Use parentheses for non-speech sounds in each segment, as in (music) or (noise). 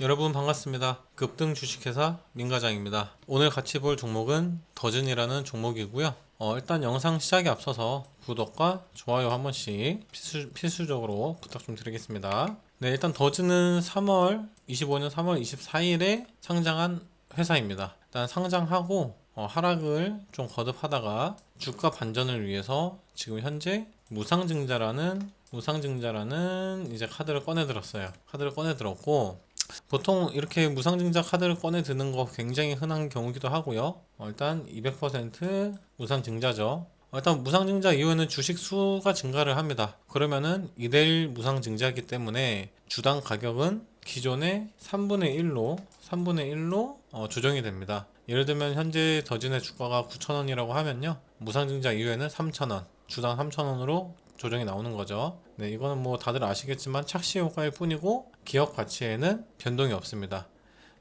여러분 반갑습니다. 급등 주식회사 민과장입니다. 오늘 같이 볼 종목은 더즌이라는 종목이고요. 어, 일단 영상 시작에 앞서서 구독과 좋아요 한 번씩 필수, 필수적으로 부탁 좀 드리겠습니다. 네, 일단 더즌은 3월 25년 3월 24일에 상장한 회사입니다. 일단 상장하고 어, 하락을 좀 거듭하다가 주가 반전을 위해서 지금 현재 무상증자라는 무상증자라는 이제 카드를 꺼내 들었어요. 카드를 꺼내 들었고 보통 이렇게 무상증자 카드를 꺼내 드는 거 굉장히 흔한 경우기도 하고요. 어, 일단 200% 무상증자죠. 어, 일단 무상증자 이후에는 주식 수가 증가를 합니다. 그러면은 2대1 무상증자이기 때문에 주당 가격은 기존의 3분의 1로 3분의 1로 어, 조정이 됩니다. 예를 들면 현재 더진의 주가가 9,000원이라고 하면요. 무상증자 이후에는 3,000원, 주당 3,000원으로 조정이 나오는 거죠. 네, 이거는 뭐 다들 아시겠지만 착시 효과일 뿐이고 기업 가치에는 변동이 없습니다.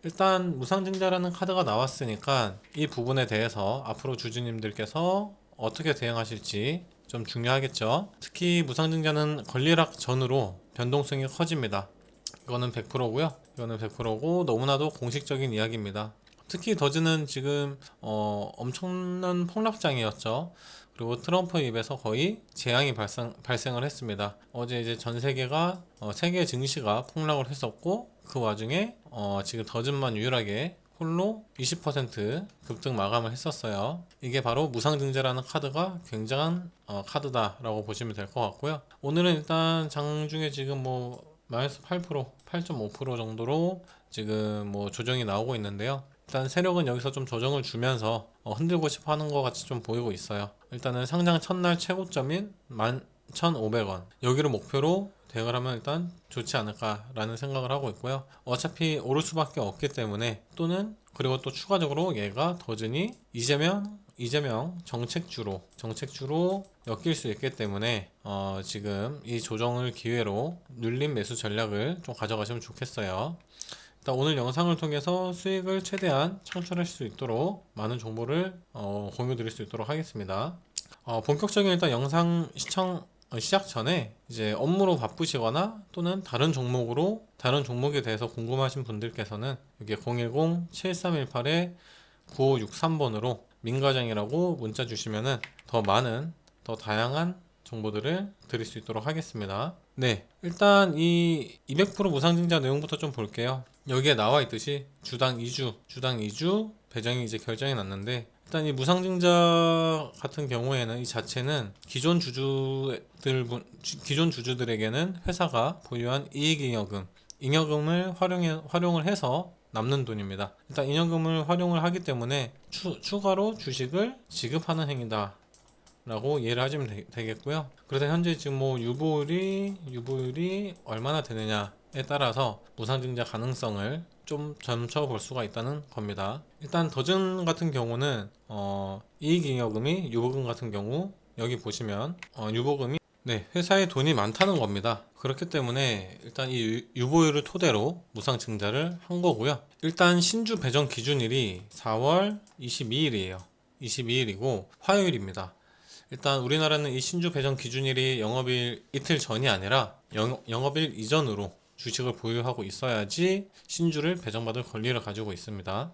일단 무상증자라는 카드가 나왔으니까 이 부분에 대해서 앞으로 주주님들께서 어떻게 대응하실지 좀 중요하겠죠. 특히 무상증자는 권리락 전후로 변동성이 커집니다. 이거는 100%고요. 이거는 100%고 너무나도 공식적인 이야기입니다. 특히 더즈는 지금 어, 엄청난 폭락장이었죠. 그리고 트럼프 입에서 거의 재앙이 발생, 발생을 했습니다. 어제 이제 전 세계가 어, 세계 증시가 폭락을 했었고 그 와중에 어, 지금 더즌만 유일하게 홀로 20% 급등 마감을 했었어요. 이게 바로 무상증자라는 카드가 굉장한 어, 카드다라고 보시면 될 것 같고요. 오늘은 일단 장중에 지금 뭐 마이너스 8%, 8.5% 정도로 지금 뭐 조정이 나오고 있는데요. 일단 세력은 여기서 좀 조정을 주면서 어, 흔들고 싶어 하는 것 같이 좀 보이고 있어요. 일단은 상장 첫날 최고점인 11,500원. 여기를 목표로 대응을 하면 일단 좋지 않을까라는 생각을 하고 있고요. 어차피 오를 수밖에 없기 때문에 또는 그리고 또 추가적으로 얘가 더즈니 이재명 이재명 정책주로 정책주로 엮일 수 있기 때문에 어, 지금 이 조정을 기회로 눌림 매수 전략을 좀 가져가시면 좋겠어요. 일단 오늘 영상을 통해서 수익을 최대한 창출할 수 있도록 많은 정보를 어, 공유 드릴 수 있도록 하겠습니다. 어, 본격적인 일단 영상 시청 어, 시작 전에 이제 업무로 바쁘시거나 또는 다른 종목으로 다른 종목에 대해서 궁금하신 분들께서는 여기 010-7318-9563번으로 민과장이라고 문자 주시면은 더 많은 더 다양한 정보들을 드릴 수 있도록 하겠습니다. 네, 일단 이 200% 무상증자 내용부터 좀 볼게요. 여기에 나와 있듯이 주당 2주, 주당 2주 배정이 이제 결정이 났는데 일단 이 무상증자 같은 경우에는 이 자체는 기존 주주들 기존 주주들에게는 회사가 보유한 이익잉여금, 잉여금을 활용해, 활용을 해서 남는 돈입니다. 일단 잉여금을 활용을 하기 때문에 추, 추가로 주식을 지급하는 행위다. 라고 이해를 하시면 되, 겠고요 그래서 현재 지금 뭐 유보율이 유보율이 얼마나 되느냐에 따라서 무상증자 가능성을 좀 점쳐 볼 수가 있다는 겁니다. 일단 더즌 같은 경우는 어, 이익잉여금이 유보금 같은 경우 여기 보시면 어, 유보금이 네, 회사에 돈이 많다는 겁니다. 그렇기 때문에 일단 이 유- 유보율을 토대로 무상증자를 한 거고요. 일단 신주 배정 기준일이 4월 22일이에요. 22일이고 화요일입니다. 일단 우리나라는 이 신주 배정 기준일이 영업일 이틀 전이 아니라 영, 영업일 이전으로 주식을 보유하고 있어야지 신주를 배정받을 권리를 가지고 있습니다.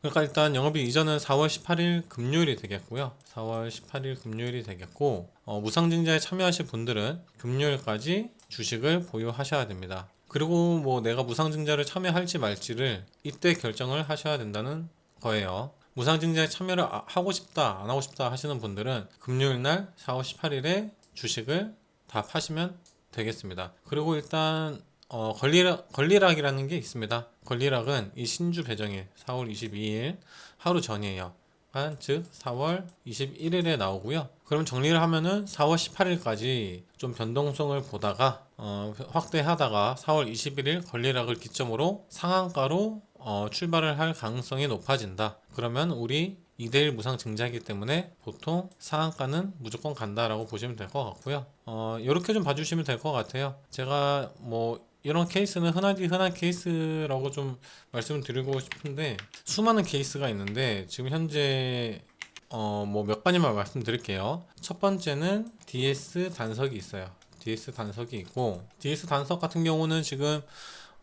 그러니까 일단 영업일 이전은 4월 18일 금요일이 되겠고요. 4월 18일 금요일이 되겠고 어, 무상증자에 참여하실 분들은 금요일까지 주식을 보유하셔야 됩니다. 그리고 뭐 내가 무상증자를 참여할지 말지를 이때 결정을 하셔야 된다는 거예요. 무상증자에 참여를 아- 하고 싶다, 안 하고 싶다 하시는 분들은 금요일 날 4월 18일에 주식을 다 파시면 되겠습니다. 그리고 일단 어, 권리락, 권리락이라는 게 있습니다. 권리락은 이 신주 배정일 4월 22일 하루 전이에요. 한, 즉 4월 21일에 나오고요. 그럼 정리를 하면은 4월 18일까지 좀 변동성을 보다가 어, 확대하다가 4월 21일 권리락을 기점으로 상한가로 어, 출발을 할 가능성이 높아진다. 그러면 우리 2대1 무상 증자이기 때문에 보통 상한가는 무조건 간다라고 보시면 될 것 같고요. 어, 이렇게 좀 봐주시면 될 것 같아요. 제가 뭐 이런 케이스는 흔하디 흔한 케이스라고 좀 말씀을 드리고 싶은데 수많은 케이스가 있는데 지금 현재 어, 뭐 몇 가지만 말씀드릴게요. 첫 번째는 DS 단석이 있어요. DS 단석이 있고 DS 단석 같은 경우는 지금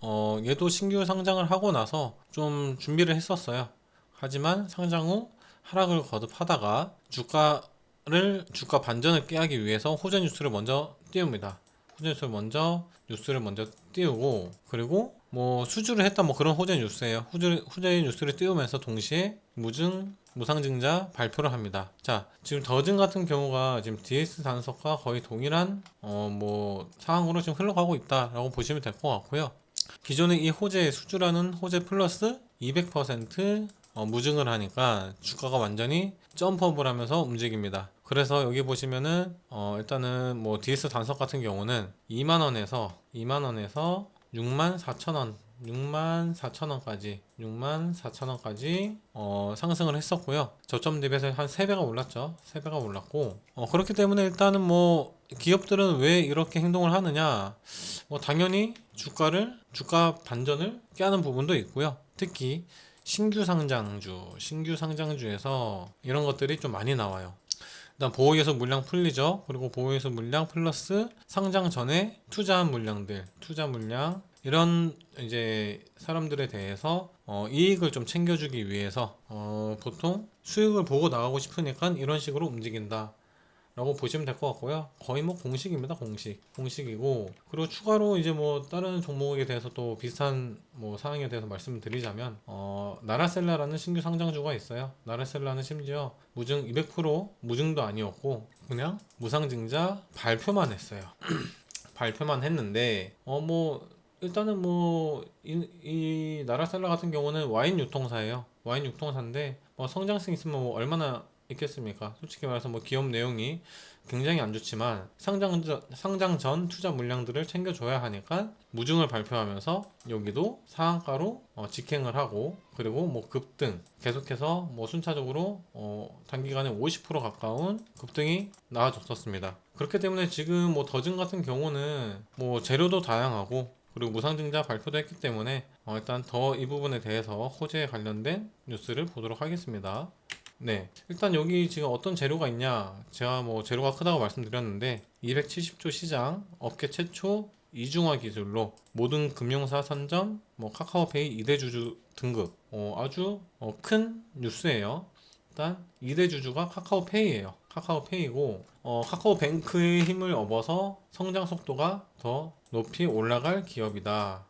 어, 얘도 신규 상장을 하고 나서 좀 준비를 했었어요. 하지만 상장 후 하락을 거듭하다가 주가를 주가 반전을 깨하기 위해서 호재 뉴스를 먼저 띄웁니다. 호재 뉴스를 먼저 뉴스를 먼저 띄우고 그리고 뭐 수주를 했다 뭐 그런 호재 뉴스예요. 호재 호재 뉴스를 띄우면서 동시에 무증 무상증자 발표를 합니다. 자, 지금 더즌 같은 경우가 지금 DS 단속과 거의 동일한 어 뭐 상황으로 지금 흘러가고 있다라고 보시면 될 것 같고요. 기존의 이 호재 수주라는 호재 플러스 200% 어, 무증을 하니까 주가가 완전히 점프업을 하면서 움직입니다. 그래서 여기 보시면은 어, 일단은 뭐 DS 단속 같은 경우는 2만 원에서 2만 원에서 6만 4천 원 6만 4천 원까지 6만 4천 원까지 어, 상승을 했었고요. 저점 대비해서 한 3배가 올랐죠. 3배가 올랐고 어, 그렇기 때문에 일단은 뭐 기업들은 왜 이렇게 행동을 하느냐 뭐 당연히 주가를 주가 반전을 깨하는 부분도 있고요. 특히 신규 상장주, 신규 상장주에서 이런 것들이 좀 많이 나와요. 일단 보호예수 물량 풀리죠. 그리고 보호예수 물량 플러스 상장 전에 투자한 물량들, 투자 물량 이런 이제 사람들에 대해서 어, 이익을 좀 챙겨주기 위해서 어, 보통 수익을 보고 나가고 싶으니까 이런 식으로 움직인다. 라고 보시면 될 것 같고요. 거의 뭐 공식입니다. 공식. 공식이고 그리고 추가로 이제 뭐 다른 종목에 대해서 또 비슷한 뭐 사항에 대해서 말씀을 드리자면 어 나라셀라라는 신규 상장주가 있어요. 나라셀라는 심지어 무증 200% 무증도 아니었고 그냥 무상증자 발표만 했어요. (clears throat) 발표만 했는데 어뭐 일단은 뭐이 이 나라셀라 같은 경우는 와인 유통사예요. 와인 유통사인데 뭐 성장성 있으면 뭐 얼마나 있겠습니까? 솔직히 말해서 뭐 기업 내용이 굉장히 안 좋지만 상장 전, 상장 전 투자 물량들을 챙겨줘야 하니까 무증을 발표하면서 여기도 상한가로 어, 직행을 하고 그리고 뭐 급등 계속해서 뭐 순차적으로 어, 단기간에 50% 가까운 급등이 나와줬었습니다. 그렇기 때문에 지금 뭐 더즌 같은 경우는 뭐 재료도 다양하고 그리고 무상증자 발표도 했기 때문에 어, 일단 더 이 부분에 대해서 호재에 관련된 뉴스를 보도록 하겠습니다. 네. 일단 여기 지금 어떤 재료가 있냐. 제가 뭐 재료가 크다고 말씀드렸는데 270조 시장 업계 최초 이중화 기술로 모든 금융사 선점, 뭐 카카오페이 2대 주주 등급. 어, 아주 어, 큰 뉴스예요. 일단 2대 주주가 카카오페이예요. 카카오페이고 어, 카카오뱅크의 힘을 업어서 성장 속도가 더 높이 올라갈 기업이다.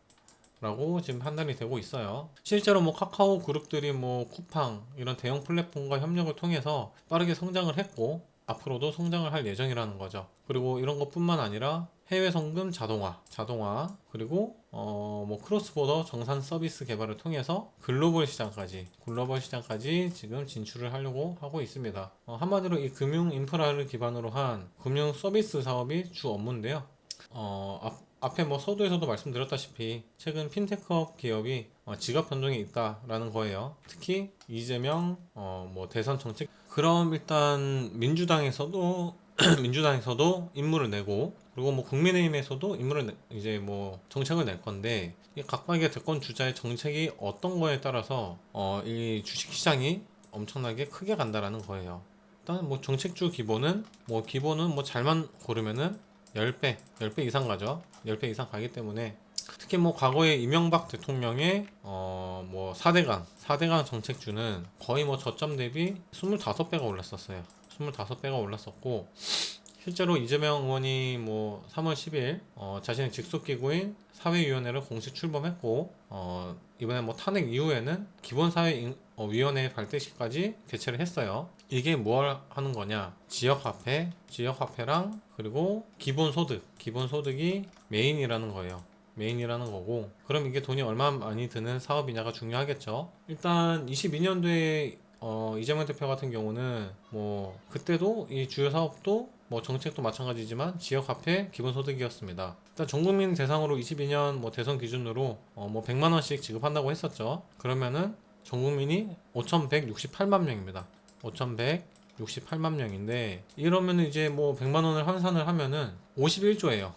라고 지금 판단이 되고 있어요. 실제로 뭐 카카오 그룹들이 뭐 쿠팡 이런 대형 플랫폼과 협력을 통해서 빠르게 성장을 했고 앞으로도 성장을 할 예정이라는 거죠. 그리고 이런 것뿐만 아니라 해외 성금 자동화, 자동화 그리고 어 뭐 크로스보더 정산 서비스 개발을 통해서 글로벌 시장까지 글로벌 시장까지 지금 진출을 하려고 하고 있습니다. 어, 한마디로 이 금융 인프라를 기반으로 한 금융 서비스 사업이 주 업무인데요. 어, 앞, 앞에 뭐 서두에서도 말씀드렸다시피 최근 핀테크업 기업이 어, 지갑 변동이 있다라는 거예요. 특히 이재명 어, 뭐 대선 정책 그럼 일단 민주당에서도 (clears throat) 민주당에서도 인물을 내고 그리고 뭐 국민의힘에서도 인물을 내, 이제 뭐 정책을 낼 건데 이 각각의 대권 주자의 정책이 어떤 거에 따라서 어, 이 주식 시장이 엄청나게 크게 간다라는 거예요. 일단 뭐 정책주 기본은 뭐 기본은 뭐 잘만 고르면은 10배, 10배 이상 가죠. 10배 이상 가기 때문에 특히 뭐 과거에 이명박 대통령의 어뭐 4대강, 4대강 정책주는 거의 뭐 저점 대비 25배가 올랐었어요. 25배가 올랐었고 실제로 이재명 의원이 뭐 3월 10일 어 자신의 직속 기구인 사회위원회를 공식 출범했고 어 이번에 뭐 탄핵 이후에는 기본 사회 위원회 발대식까지 개최를 했어요. 이게 뭘 하는 거냐? 지역화폐, 지역화폐랑 그리고 기본소득, 기본소득이 메인이라는 거예요. 메인이라는 거고 그럼 이게 돈이 얼마 많이 드는 사업이냐가 중요하겠죠. 일단 22년도에 어, 이재명 대표 같은 경우는 뭐 그때도 이 주요 사업도 뭐 정책도 마찬가지지만 지역화폐 기본소득이었습니다. 일단 전국민 대상으로 22년 뭐 대선 기준으로 어 뭐 100만 원씩 지급한다고 했었죠. 그러면은 전 국민이 5,168만 명입니다. 5,168만 명인데 이러면 이제 뭐 100만 원을 환산을 하면은 51조예요.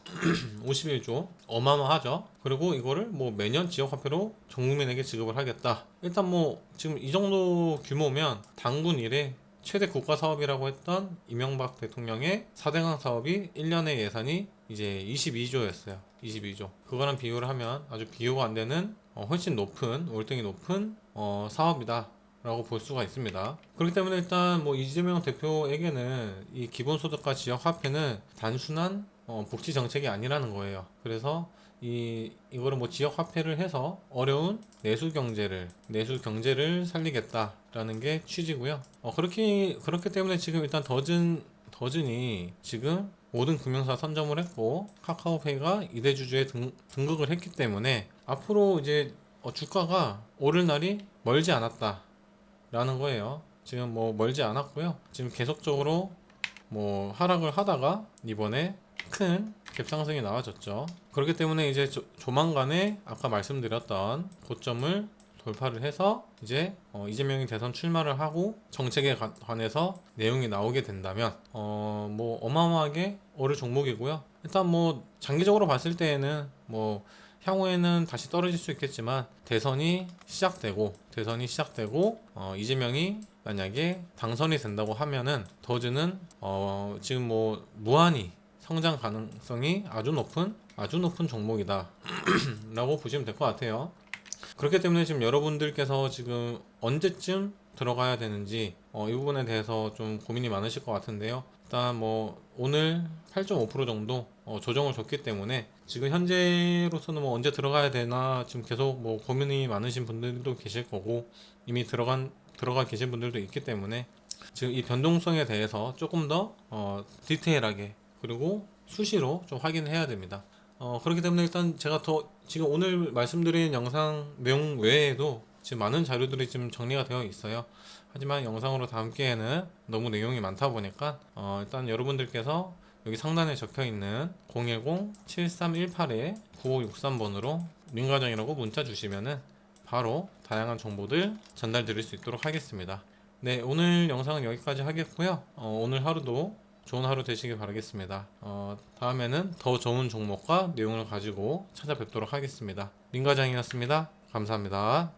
51조 (clears throat) 어마어마하죠. 그리고 이거를 뭐 매년 지역 화폐로 전 국민에게 지급을 하겠다. 일단 뭐 지금 이 정도 규모면 당군 이래 최대 국가 사업이라고 했던 이명박 대통령의 4대강 사업이 1년의 예산이 이제 22조였어요. 22조. 그거랑 비교를 하면 아주 비교가 안 되는 어, 훨씬 높은 월등히 높은 어, 사업이다. 라고 볼 수가 있습니다. 그렇기 때문에 일단 뭐 이재명 대표에게는 이 기본소득과 지역화폐는 단순한 어, 복지 정책이 아니라는 거예요. 그래서 이 이거를 뭐 지역 화폐를 해서 어려운 내수 경제를 내수 경제를 살리겠다라는 게 취지고요. 어, 그렇게 그렇기 때문에 지금 일단 더즌 더즌이 지금 모든 금융사 선점을 했고 카카오페이가 이대주주에 등, 등극을 했기 때문에 앞으로 이제 어, 주가가 오를 날이 멀지 않았다 라는 거예요. 지금 뭐 멀지 않았고요. 지금 계속적으로 뭐 하락을 하다가 이번에 큰 갭상승이 나와졌죠. 그렇기 때문에 이제 조, 조만간에 아까 말씀드렸던 고점을 돌파를 해서 이제 어, 이재명이 대선 출마를 하고 정책에 관- 관해서 내용이 나오게 된다면 어, 뭐 어마어마하게 오를 종목이고요. 일단 뭐 장기적으로 봤을 때에는 뭐 향후에는 다시 떨어질 수 있겠지만 대선이 시작되고 대선이 시작되고 어, 이재명이 만약에 당선이 된다고 하면은 더즈는 어, 지금 뭐 무한히 성장 가능성이 아주 높은 아주 높은 종목이다 (clears throat) 라고 보시면 될 것 같아요. 그렇기 때문에 지금 여러분들께서 지금 언제쯤 들어가야 되는지 어, 이 부분에 대해서 좀 고민이 많으실 것 같은데요. 일단 뭐 오늘 8.5% 정도 어, 조정을 줬기 때문에 지금 현재로서는 뭐 언제 들어가야 되나 지금 계속 뭐 고민이 많으신 분들도 계실 거고 이미 들어간 들어가 계신 분들도 있기 때문에 지금 이 변동성에 대해서 조금 더 어, 디테일하게 그리고 수시로 좀 확인해야 됩니다. 어, 그렇기 때문에 일단 제가 더 지금 오늘 말씀드린 영상 내용 외에도 지금 많은 자료들이 지금 정리가 되어 있어요. 하지만 영상으로 담기에는 너무 내용이 많다 보니까 어, 일단 여러분들께서 여기 상단에 적혀 있는 010-7318-9563번으로 민가정이라고 문자 주시면은 바로 다양한 정보들 전달 드릴 수 있도록 하겠습니다. 네, 오늘 영상은 여기까지 하겠고요. 어, 오늘 하루도 좋은 하루 되시길 바라겠습니다. 어, 다음에는 더 좋은 종목과 내용을 가지고 찾아뵙도록 하겠습니다. 민과장이었습니다. 감사합니다.